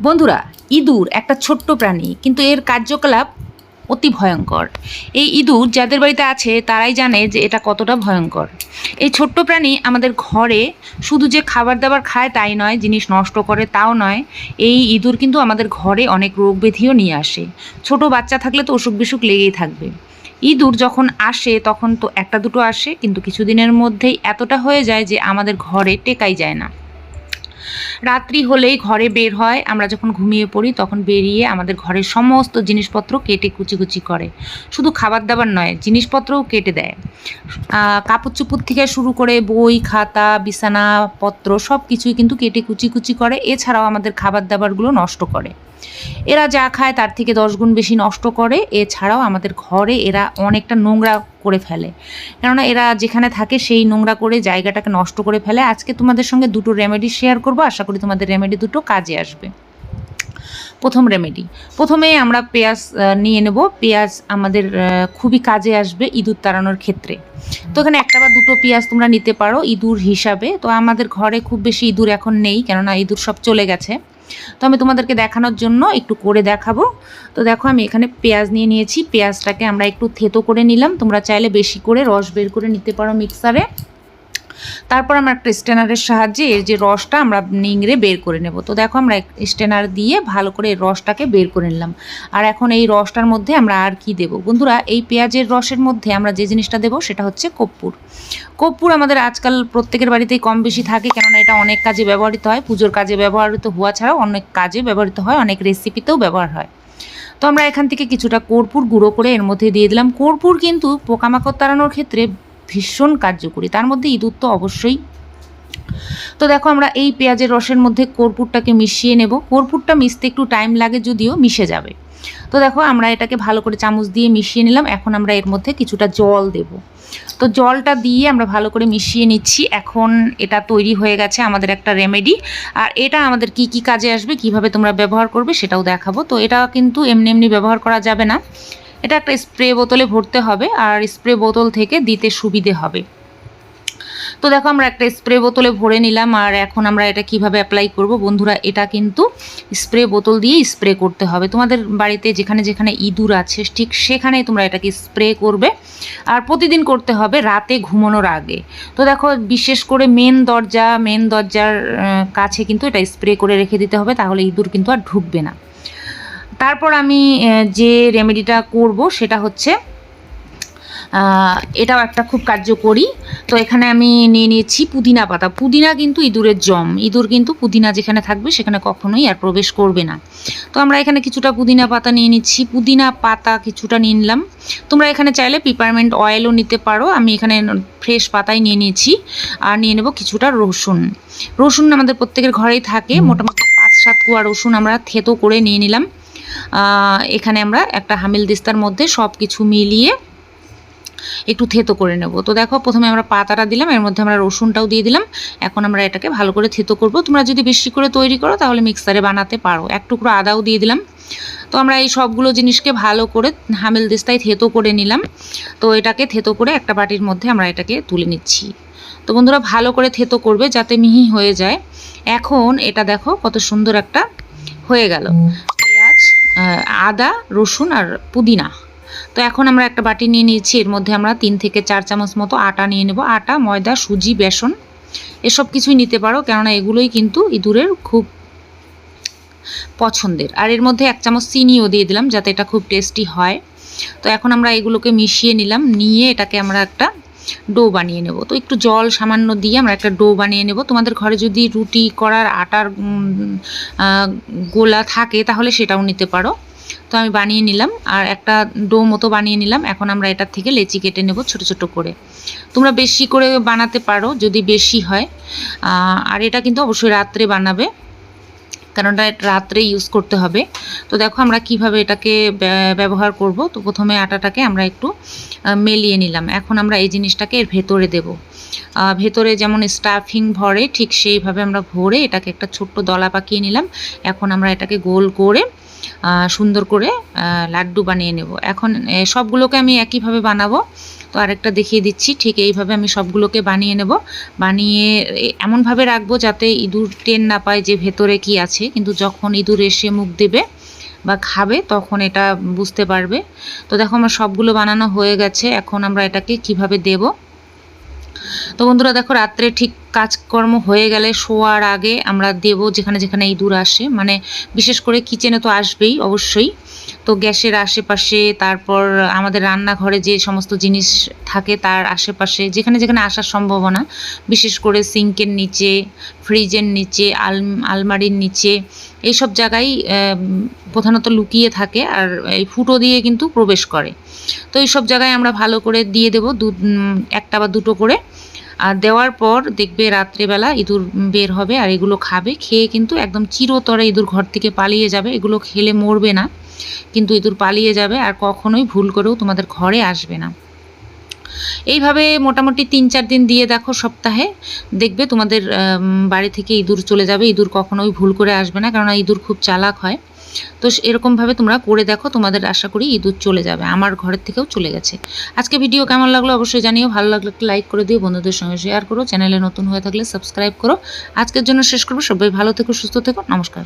বন্ধুরা, ইঁদুর একটা ছোট্ট প্রাণী, কিন্তু এর কার্যকলাপ অতি ভয়ঙ্কর। এই ইঁদুর যাদের বাড়িতে আছে, তারাই জানে যে এটা কতটা ভয়ঙ্কর। এই ছোট্ট প্রাণী আমাদের ঘরে শুধু যে খাবার দাবার খায় তাই নয়, জিনিস নষ্ট করে তাও নয়, এই ইঁদুর কিন্তু আমাদের ঘরে অনেক রোগ ব্যাধিও নিয়ে আসে। ছোট বাচ্চা থাকলে তো অসুখ বিসুখ লেগেই থাকবে। ইঁদুর যখন আসে, তখন তো একটা দুটো আসে, কিন্তু কিছুদিনের মধ্যেই এতটা হয়ে যায় যে আমাদের ঘরে টেকাই যায় না। রাত্রি হলেই ঘরে বের হয়। আমরা যখন ঘুমিয়ে পড়ি, তখন বেরিয়ে আমাদের ঘরের সমস্ত জিনিসপত্র কেটে কুচি কুচি করে। শুধু খাবার দাবার নয়, জিনিসপত্রও কেটে দেয়। কাপড় চুপুর থেকে শুরু করে বই, খাতা বিছানাপত্র সব কিছুই কিন্তু কেটে কুচি কুচি করে। এছাড়াও আমাদের খাবার দাবারগুলো নষ্ট করে। এরা যা খায় তার থেকে দশ গুণ বেশি নষ্ট করে। এছাড়াও আমাদের ঘরে এরা অনেকটা নোংরা করে ফেলে। কেননা এরা যেখানে থাকে সেই নোংরা করে জায়গাটাকে নষ্ট করে ফেলে। আজকে তোমাদের সঙ্গে দুটো রেমেডি শেয়ার করব। আশা করি তোমাদের রেমেডি দুটো কাজে আসবে। প্রথম রেমেডি প্রথমে আমরা পেঁয়াজ নিয়ে নেব। পেঁয়াজ আমাদের খুবই কাজে আসবে ইঁদুর তাড়ানোর ক্ষেত্রে। তো এখানে একটা বা দুটো পেঁয়াজ তোমরা নিতে পারো ইঁদুর হিসাবে। তো আমাদের ঘরে খুব বেশি ইঁদুর এখন নেই। কেননা ইঁদুর সব চলে গেছে। তো আমি তোমাদেরকে দেখানোর জন্য একটু করে দেখাবো। তো দেখো আমি এখানে পেঁয়াজ নিয়ে নিয়েছি। পেঁয়াজটাকে আমরা একটু থেতো করে নিলাম। তোমরা চাইলে বেশি করে রস বের করে নিতে পারো মিক্সারে। তারপর আমরা একটা স্টেনারের সাহায্যে এর যে রসটা আমরা নিংড়ে বের করে নেব। তো দেখো আমরা স্টেনার দিয়ে ভালো করে এই রসটাকে বের করে নিলাম। আর এখন এই রসটার মধ্যে আমরা আর কি দেব? বন্ধুরা, এই পেঁয়াজের রসের মধ্যে আমরা যে জিনিসটা দেব সেটা হচ্ছে কর্পূর কর্পূর আমাদের আজকাল প্রত্যেকের বাড়িতেই কম বেশি থাকে, কেননা এটা অনেক কাজে ব্যবহৃত হয়। পুজোর কাজে ব্যবহৃত হওয়া ছাড়াও অনেক কাজে ব্যবহৃত হয়, অনেক রেসিপিতেও ব্যবহার হয়। তো আমরা এখান থেকে কিছুটা কর্পূর গুঁড়ো করে এর মধ্যে দিয়ে দিলাম। কর্পূর কিন্তু পোকামাকড় তাড়ানোর ক্ষেত্রে ভীষণ কার্যকরী। তার মধ্যে ইঁদুর তো অবশ্যই। তো দেখো আমরা এই পেঁয়াজের রসের মধ্যে কর্পূরটাকে মিশিয়ে নেব। কর্পূরটা মিশতে একটু টাইম লাগে যদিও মিশে যাবে। তো দেখো আমরা এটাকে ভালো করে চামচ দিয়ে মিশিয়ে নিলাম। এখন আমরা এর মধ্যে কিছুটা জল দেব। তো জলটা দিয়ে আমরা ভালো করে মিশিয়ে নিচ্ছি। এখন এটা তৈরি হয়ে গেছে আমাদের একটা রেমেডি আর এটা আমাদের কি কি কাজে আসবে, কীভাবে তোমরা ব্যবহার করবে সেটাও দেখাবো। তো এটা কিন্তু এমনি এমনি ব্যবহার করা যাবে না। এটা একটা স্প্রে বোতলে ভরতে হবে আর স্প্রে বোতল থেকে দিতে সুবিধে হবে। তো দেখো আমরা একটা স্প্রে বোতলে ভরে নিলাম আর এখন আমরা এটা কীভাবে অ্যাপ্লাই করব? বন্ধুরা, এটা কিন্তু স্প্রে বোতল দিয়ে স্প্রে করতে হবে। তোমাদের বাড়িতে যেখানে যেখানে ইঁদুর আছে, ঠিক সেখানে তোমরা এটাকে স্প্রে করবে। আর প্রতিদিন করতে হবে রাতে ঘুমানোর আগে। তো দেখো, বিশেষ করে মেন দরজা মেন দরজার কাছে কিন্তু এটা স্প্রে করে রেখে দিতে হবে, তাহলে ইঁদুর কিন্তু আর ঢুকবে না। তারপর আমি যে রেমেডিটা করব সেটা হচ্ছে এটাও একটা খুব কার্যকরী। তো এখানে আমি নিয়ে নিয়েছি পুদিনা পাতা। পুদিনা কিন্তু ইঁদুরের জম। ইঁদুর কিন্তু পুদিনা যেখানে থাকবে সেখানে কখনোই আর প্রবেশ করবে না। তো আমরা এখানে কিছুটা পুদিনা পাতা নিয়ে নিচ্ছি। পুদিনা পাতা কিছুটা নিয়ে নিলাম। তোমরা এখানে চাইলে পিপারমেন্ট অয়েলও নিতে পারো। আমি এখানে ফ্রেশ পাতাই নিয়ে নিয়েছি। আর নিয়ে নেব কিছুটা রসুন। রসুন আমাদের প্রত্যেকের ঘরেই থাকে। মোটামুটি পাঁচ সাত কুয়া রসুন আমরা থেতো করে নিয়ে নিলাম। এখানে আমরা একটা হামিল দিস্তার মধ্যে সব কিছু মিলিয়ে একটু থেতো করে নেব। তো দেখো, প্রথমে আমরা পাতাটা দিলাম, এর মধ্যে আমরা রসুনটাও দিয়ে দিলাম। এখন আমরা এটাকে ভালো করে থেতো করব। তোমরা যদি বেশি করে তৈরি করো, তাহলে মিক্সারে বানাতে পারো। এক টুকরো আদাও দিয়ে দিলাম। তো আমরা এই সবগুলো জিনিসকে ভালো করে হামেল দিস্তায় থেতো করে নিলাম। তো এটাকে থেতো করে একটা বাটির মধ্যে আমরা এটাকে তুলে নিচ্ছি। তো বন্ধুরা, ভালো করে থেতো করবে যাতে মিহি হয়ে যায়। এখন এটা দেখো, কত সুন্দর একটা হয়ে গেল। আদা, রসুন আর পুদিনা। তো এখন আমরা একটা বাটি নিয়ে নিয়েছি, এর মধ্যে আমরা তিন থেকে চার চামচ মতো আটা নিয়ে নেব। আটা, ময়দা, সুজি, বেসন, এসব কিছুই নিতে পারো, কেননা এগুলোই কিন্তু ইঁদুরের খুব পছন্দের। আর এর মধ্যে এক চামচ চিনিও দিয়ে দিলাম, যাতে এটা খুব টেস্টি হয়। তো এখন আমরা এগুলোকে মিশিয়ে নিলাম, নিয়ে এটাকে আমরা একটা ডো বানিয়ে নেব। তো একটু জল সামান্য দিয়ে আমরা একটা ডো বানিয়ে নেব। তোমাদের ঘরে যদি রুটি করার আটার গোলা থাকে তাহলে সেটাও নিতে পারো। তো আমি বানিয়ে নিলাম আর একটা ডো মতো বানিয়ে নিলাম। এখন আমরা এটার থেকে লেচি কেটে নেব ছোট ছোট করে। তোমরা বেশি করে বানাতে পারো যদি বেশি হয়। আর এটা কিন্তু অবশ্যই রাত্রে বানাবে। কারণ রাত্রে ইউজ করতে হবে। তো দেখো আমরা কীভাবে এটাকে ব্যবহার করব। তো প্রথমে আটাটাকে আমরা একটু মেলিয়ে নিলাম। এখন আমরা এই জিনিসটাকে এর ভেতরে দেব। ভেতরে যেমন স্টাফিং ভরে, ঠিক সেইভাবে আমরা ভরে এটাকে একটা ছোট্ট দলা পাকিয়ে নিলাম। এখন আমরা এটাকে গোল করে সুন্দর করে লাড্ডু বানিয়ে নেব। এখন সবগুলোকে আমি একইভাবে বানাবো। তো আরেকটা দেখিয়ে দিচ্ছি, ঠিক এইভাবে আমি সবগুলোকে বানিয়ে নেব। বানিয়ে এমনভাবে রাখব যাতে ইঁদুর টেন না পায় যে ভেতরে কি আছে। কিন্তু যখন ইঁদুর এসে মুখ দেবে বা খাবে, তখন এটা বুঝতে পারবে। তো দেখো আমার সবগুলো বানানো হয়ে গেছে। এখন আমরা এটাকে কীভাবে দেব? তো বন্ধুরা দেখো, রাত্রে ঠিক কাজকর্ম হয়ে গেলে শোয়ার আগে আমরা দেব যেখানে যেখানে ইঁদুর আসে। মানে বিশেষ করে কিচেনে তো আসবেই অবশ্যই। তো গ্যাসের আশেপাশে, তারপর আমাদের রান্নাঘরে যে সমস্ত জিনিস থাকে তার আশেপাশে, যেখানে যেখানে আসার সম্ভাবনা, বিশেষ করে সিঙ্কের নিচে, ফ্রিজের নিচে, আল, আলমারির নিচে, এইসব জায়গায় প্রধানত লুকিয়ে থাকে আর এই ফুটো দিয়ে কিন্তু প্রবেশ করে। তো এইসব জায়গায় আমরা ভালো করে দিয়ে দেবো দু একটা বা দুটো করে। আর দেওয়ার পর দেখবে রাত্রেবেলা ইঁদুর বের হবে আর এগুলো খাবে, খেয়ে কিন্তু একদম চিরতরে ইঁদুর ঘর থেকে পালিয়ে যাবে। এগুলো খেলে মরবে না। কিন্তু ইঁদুর পালিয়ে যাবে আর কখনোই ভুল করেও তোমাদের ঘরে আসবে না। এইভাবে মোটামুটি তিন চার দিন দিয়ে দেখো সপ্তাহে দেখবে তোমাদের বাড়ি থেকে ইঁদুর চলে যাবে। ইঁদুর কখনোই ভুল করে আসবে না কারণ ইঁদুর খুব চালাক হয়। তো এরকমভাবে তোমরা করে দেখো, তোমাদের আশা করি ইঁদুর চলে যাবে। আমার ঘরের থেকেও চলে গেছে। আজকে ভিডিও কেমন লাগল অবশ্যই জানিও। ভালো লাগলে একটা লাইক করে দিও, বন্ধুদের সঙ্গে শেয়ার করো। চ্যানেলে নতুন হয়ে থাকলে সাবস্ক্রাইব করো। আজকের জন্য শেষ করব। সবাই ভালো থেকো, সুস্থ থেকো। নমস্কার।